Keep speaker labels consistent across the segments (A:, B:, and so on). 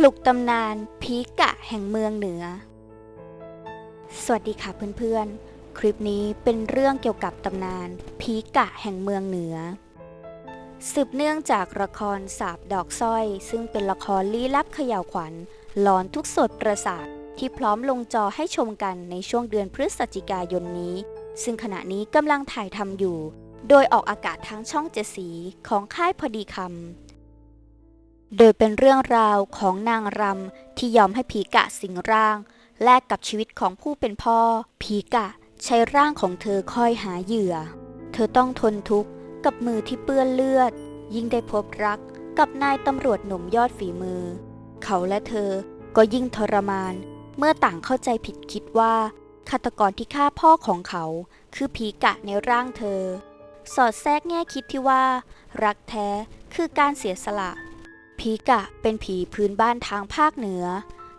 A: ปลุกตำนานผีกะแห่งเมืองเหนือ สวัสดีค่ะเพื่อนๆ คลิปนี้เป็นเรื่องเกี่ยวกับตำนานผีกะแห่งเมืองเหนือ สืบเนื่องจากละครสาบดอกสร้อย ซึ่งเป็นละครลี้ลับเขย่าวขวัญหลอนทุกสดประสาทที่พร้อมลงจอให้ชมกันในช่วงเดือนพฤศจิกายนนี้ ซึ่งขณะนี้กำลังถ่ายทำอยู่ โดยออกอากาศทางช่องเจสีของค่ายพอดีคำ โดยเป็นเรื่องราวของนางรำที่ยอมให้ผีกะสิงร่าง แลกกับชีวิตของผู้เป็นพ่อ ผีกะใช้ร่างของเธอคอยหาเหยื่อ เธอต้องทนทุกข์กับมือที่เปื้อนเลือด ยิ่งได้พบรักกับนายตำรวจหนุ่มยอดฝีมือ เขาและเธอก็ยิ่งทรมาน เมื่อต่างเข้าใจผิดคิดว่าฆาตกรที่ฆ่าพ่อของเขา คือผีกะในร่างเธอ สอดแทรกแง่คิดที่ว่า รักแท้คือการเสียสละ ผีกะเป็นผีพื้นบ้านทางภาคเหนือ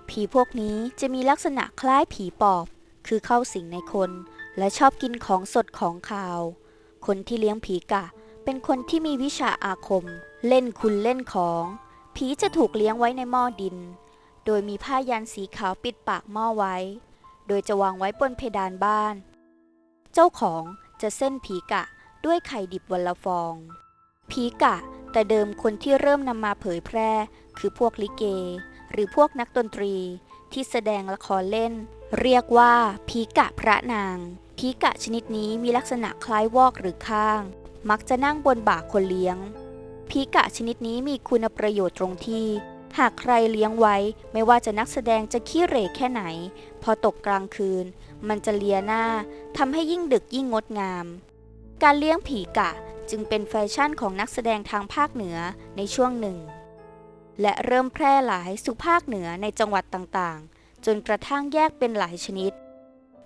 A: ผีพวกนี้จะมีลักษณะคล้ายผีปอบ คือเข้าสิงในคน และชอบกินของสดของขาว คนที่เลี้ยงผีกะ เป็นคนที่มีวิชาอาคม เล่นคุณเล่นของ ผีจะถูกเลี้ยงไว้ในหม้อดิน โดยมีผ้ายันสีขาวปิดปากหม้อไว้ โดยจะวางไว้บนเพดานบ้าน เจ้าของจะเส้นผีกะด้วยไข่ดิบวันละฟอง ผีกะ แต่เดิมคนที่เริ่มนำมาเผยแพร่ คือพวกลิเก หรือพวกนักดนตรี ที่แสดงละครเล่น เรียกว่าผีกะพระนาง ผีกะชนิดนี้มีลักษณะคล้ายวอกหรือข้าง มักจะนั่งบนบ่าคนเลี้ยงผีกะชนิดนี้มีคุณประโยชน์ตรงที่ หากใครเลี้ยงไว้ ไม่ว่าจะนักแสดงจะขี้เหร่แค่ไหน พอตกกลางคืน มันจะเลียหน้าทำให้ยิ่งดึกยิ่งงดงาม การเลี้ยงผีกะ จึงเป็นแฟชั่นของนักแสดงทางภาคเหนือในช่วงหนึ่ง และเริ่มแพร่หลายสู่ภาคเหนือในจังหวัดต่างๆ จนกระทั่งแยกเป็นหลายชนิด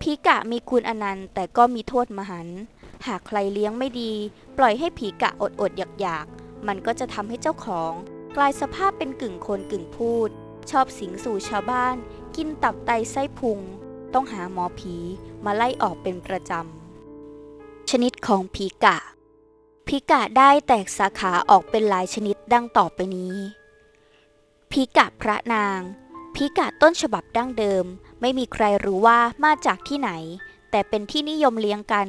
A: ผีกะมีคุณอนันต์แต่ก็มีโทษมหันต์หากใครเลี้ยงไม่ดี ปล่อยให้ผีกะอดอดอยากอยากๆ มันก็จะทำให้เจ้าของ กลายสภาพเป็นกึ่งคนกึ่งพูด ชอบสิงสู่ชาวบ้าน กินตับไตไส้พุง ต้องหาหมอผีมาไล่ออกเป็นประจำ ชนิดของผีกะ ผีกะได้แตกสาขาออกเป็นหลายชนิดดังต่อไปนี้ผีกะพระนางผีกะต้นฉบับดั้งเดิม ไม่มีใครรู้ว่ามาจากที่ไหน แต่เป็นที่นิยมเลี้ยงกัน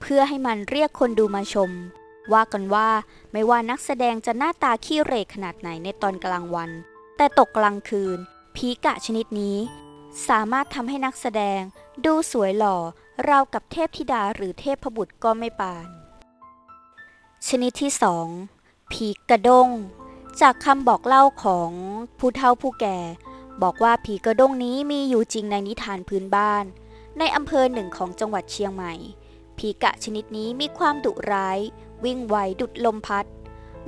A: เพื่อให้มันเรียกคนดูมาชม ว่ากันว่าไม่ว่านักแสดงจะหน้าตาขี้เหร่ขนาดไหนในตอนกลางวัน แต่ตกกลางคืนผีกะชนิดนี้ สามารถทำให้นักแสดง ดูสวยหล่อราวกับเทพธิดาหรือเทพบุตรก็ไม่ปาน ชนิดที่สองผีกระด้ง จากคำบอกเล่าของผู้เฒ่าผู้แก่ บอกว่าผีกระด้งนี้มีอยู่จริงในนิทานพื้นบ้าน ในอำเภอหนึ่งของจังหวัดเชียงใหม่ ผีกะชนิดนี้มีความดุร้าย วิ่งไวดุดลมพัด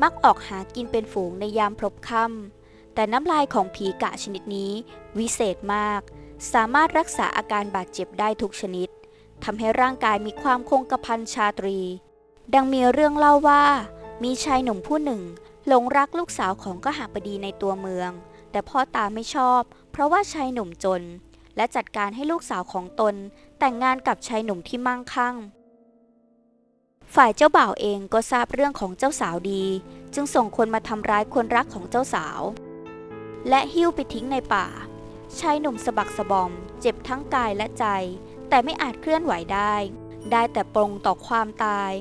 A: มักออกหากินเป็นฝูงในยามพลบค่ำแต่น้ำลายของผีกะชนิดนี้ วิเศษมาก สามารถรักษาอาการบาดเจ็บได้ทุกชนิดทำให้ร่างกายมีความคงกระพันชาตรี ดังมีเรื่องเล่าว่า มีชายหนุ่มผู้หนึ่ง หลงรักลูกสาวของกหบดีในตัวเมือง แต่พ่อตาไม่ชอบ เพราะว่าชายหนุ่มจน และจัดการให้ลูกสาวของตน แต่งงานกับชายหนุ่มที่มั่งคั่ง ฝ่ายเจ้าบ่าวเองก็ทราบเรื่องของเจ้าสาวดี จึงส่งคนมาทำร้ายคนรักของเจ้าสาว และหิ้วไปทิ้งในป่า ชายหนุ่มสะบักสะบอม เจ็บทั้งกายและใจ แต่ไม่อาจเคลื่อนไหวได้ ได้แต่ปรงต่อความตาย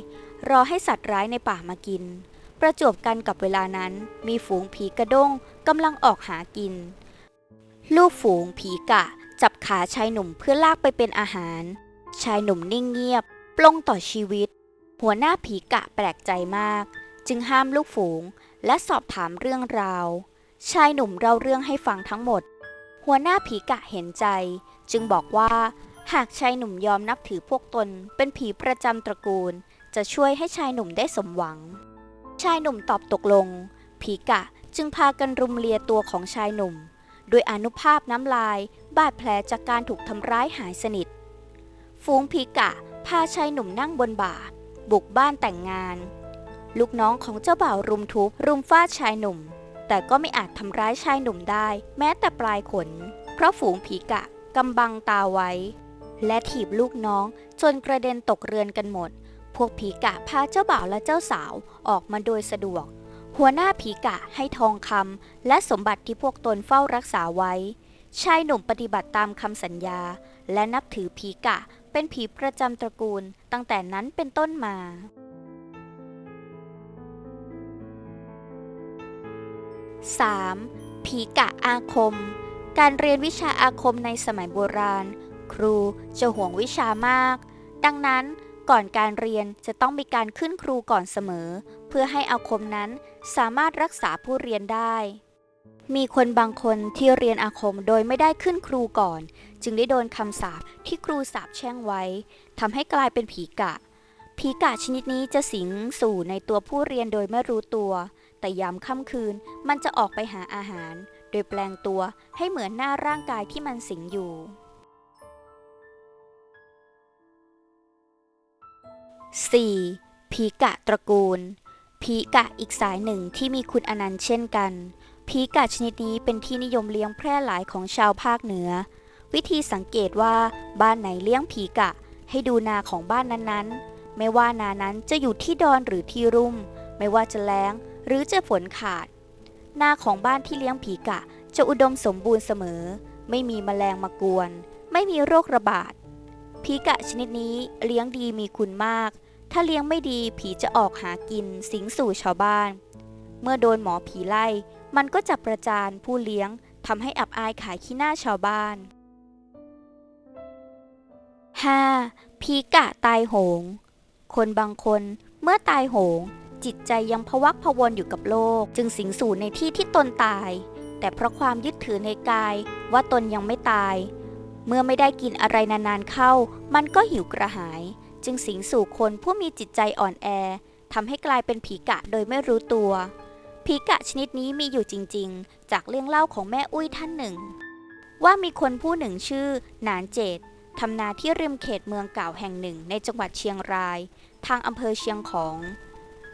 A: รอให้สัตว์ร้ายในป่ามากิน ประจวบกันกับเวลานั้น มีฝูงผีกระด้งกำลังออกหากิน ลูกฝูงผีกะ จับขาชายหนุ่มเพื่อลากไปเป็นอาหาร ชายหนุ่มนิ่งเงียบ ปลงต่อชีวิต หัวหน้าผีกะแปลกใจมาก จึงห้ามลูกฝูงและสอบถามเรื่องราว ชายหนุ่มเล่าเรื่องให้ฟังทั้งหมด หัวหน้าผีกะเห็นใจ จึงบอกว่าหากชายหนุ่มยอมนับถือพวกตนเป็นผีประจำตระกูล จะช่วยให้ชายหนุ่มได้สมหวัง ชายหนุ่มตอบตกลง ผีกะจึงพากันรุมเลียตัวของชายหนุ่ม โดยอนุภาพน้ำลาย บาดแผลจากการถูกทำร้ายหายสนิท ฝูงผีกะพาชายหนุ่มนั่งบนบ่า บุกบ้านแต่งงาน ลูกน้องของเจ้าบ่าวรุมทุบรุมฟาดชายหนุ่ม แต่ก็ไม่อาจทำร้ายชายหนุ่มได้ แม้แต่ปลายขน เพราะฝูงผีกะกำบังตาไว้ และถีบลูกน้องจนกระเด็นตกเรือนกันหมด พวกผีกะพาเจ้าบ่าวและเจ้าสาวออกมาโดยสะดวก หัวหน้าผีกะให้ทองคำและสมบัติที่พวกตนเฝ้ารักษาไว้ ชายหนุ่มปฏิบัติตามคำสัญญา และนับถือผีกะเป็นผีประจำตระกูลตั้งแต่นั้นเป็นต้นมา 3. ผีกะอาคม การเรียนวิชาอาคมในสมัยโบราณ ครูจะห่วงวิชามาก ดังนั้น ก่อนการเรียนจะต้องมีการขึ้นครูก่อนเสมอ เพื่อให้อาคมนั้นสามารถรักษาผู้เรียนได้ มีคนบางคนที่เรียนอาคมโดยไม่ได้ขึ้นครูก่อน จึงได้โดนคำสาปที่ครูสาปแช่งไว้ทำให้กลายเป็นผีกะ ผีกะชนิดนี้จะสิงสู่ในตัวผู้เรียนโดยไม่รู้ตัว แต่ยามค่ำคืนมันจะออกไปหาอาหาร โดยแปลงตัวให้เหมือนหน้าร่างกายที่มันสิงอยู่ 4. ผีกะตระกูลผีกะอีกสายหนึ่งที่มีคุณอนันต์เช่นกันผีกะชนิดนี้เป็นที่นิยมเลี้ยงแพร่หลายของชาวภาคเหนือ วิธีสังเกตว่าบ้านไหนเลี้ยงผีกะ ให้ดูนาของบ้านนั้นๆ ไม่ว่านานั้นจะอยู่ที่ดอนหรือที่รุ่ม ไม่ว่าจะแล้งหรือจะฝนขาด นาของบ้านที่เลี้ยงผีกะจะอุดมสมบูรณ์เสมอ ไม่มีแมลงมากวน ไม่มีโรคระบาดผีกะชนิดนี้เลี้ยงดีมีคุณมาก ถ้าเลี้ยงไม่ดีผีจะออกหากินสิงสู่ชาวบ้าน เมื่อโดนหมอผีไล่ มันก็จะประจานผู้เลี้ยงทำให้อับอายขายขี้หน้าชาวบ้าน 5. ผีกะตายโหง คนบางคนเมื่อตายโหง จิตใจยังพวักพวนอยู่กับโลก จึงสิงสู่ในที่ที่ตนตาย แต่เพราะความยึดถือในกายว่าตนยังไม่ตาย เมื่อไม่ได้กินอะไรนานๆเข้า มันก็หิวกระหาย จึงสิงสู่คนผู้มีจิตใจอ่อนแอทำให้กลายเป็นผีกะโดยไม่รู้ตัว ผีกะชนิดนี้มีอยู่จริงๆ จากเรื่องเล่าของแม่อุ้ยท่านหนึ่ง ว่ามีคนผู้หนึ่งชื่อ หนานเจตทำนาที่ริมเขตเมืองเก่าแห่งหนึ่งในจังหวัดเชียงราย ทางอำเภอเชียงของ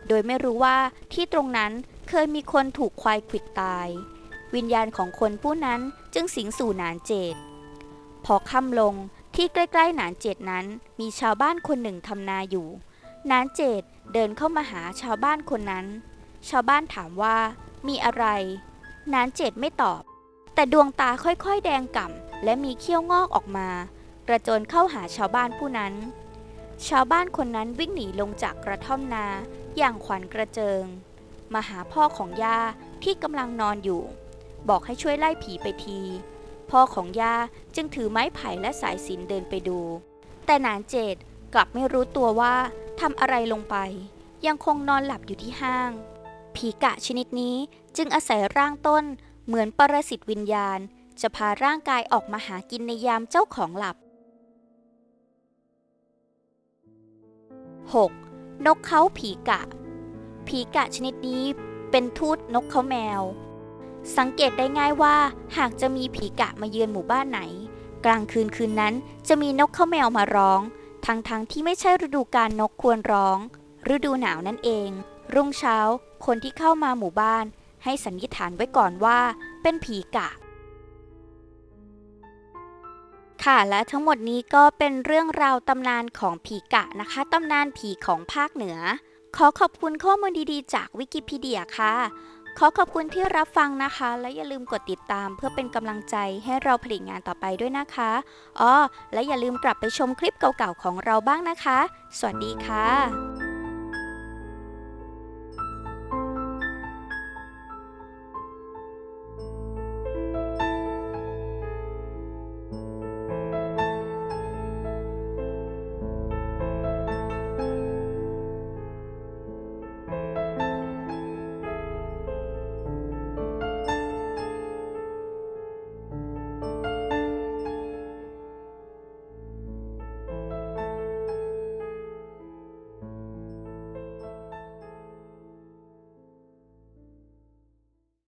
A: โดยไม่รู้ว่าที่ตรงนั้นเคยมีคนถูกควายขวิดตาย วิญญาณของคนผู้นั้นจึงสิงสู่หนานเจตพอค่ำลง ที่ใกล้ๆหนานเจตนั้นมีชาวบ้านคนหนึ่งทำนาอยู่ หนานเจตเดินเข้ามาหาชาวบ้านคนนั้น ชาวบ้านถามว่ามีอะไรหนานเจตไม่ตอบ แต่ดวงตาค่อยๆ แดงก่ำและมีเขี้ยวงอกออกมากระโจนเข้าหาชาวบ้านผู้นั้น ชาวบ้านคนนั้นวิ่งหนีลงจากกระท่อมนาอย่างขวัญกระเจิง มาหาพ่อของย่าที่กำลังนอนอยู่ บอกให้ช่วยไล่ผีไปที พ่อของย่าจึงถือไม้ไผ่และสายสินเดินไปดู แต่หนานเจตกลับไม่รู้ตัวว่าทำอะไรลงไป ยังคงนอนหลับอยู่ที่ห้าง ผีกะชนิดนี้จึงอาศัยร่างต้นเหมือนปรสิตวิญญาณ จะพาร่างกายออกมาหากินในยามเจ้าของหลับ 6. นกเขาผีกะ ผีกะชนิดนี้เป็นทูตนกเขาแมว สังเกตได้ง่ายว่าหากจะมีผีกะมาเยือนหมู่บ้านไหน กลางคืนคืนนั้นจะมีนกเขาแมวมาร้อง ทั้งๆทที่ไม่ใช่ฤดูการนกควรร้อง ฤดูหนาวนั่นเอง รุ่งเช้า คนที่เข้ามาหมู่บ้าน ให้สันนิษฐานไว้ก่อนว่า เป็นผีกะ ค่ะและทั้งหมดนี้ก็เป็นเรื่องราวตำนานของผีกะนะคะตำนานผีของภาคเหนือ ขอขอบคุณข้อมูลดีๆ จากวิกิพีเดียค่ะ ขอขอบคุณที่รับฟังนะคะ และอย่าลืมกดติดตามเพื่อเป็นกำลังใจให้เราผลิตงานต่อไปด้วยนะคะอ๋อและอย่าลืมกลับไปชมคลิปเก่าๆของเราบ้างนะคะ สวัสดีค่ะ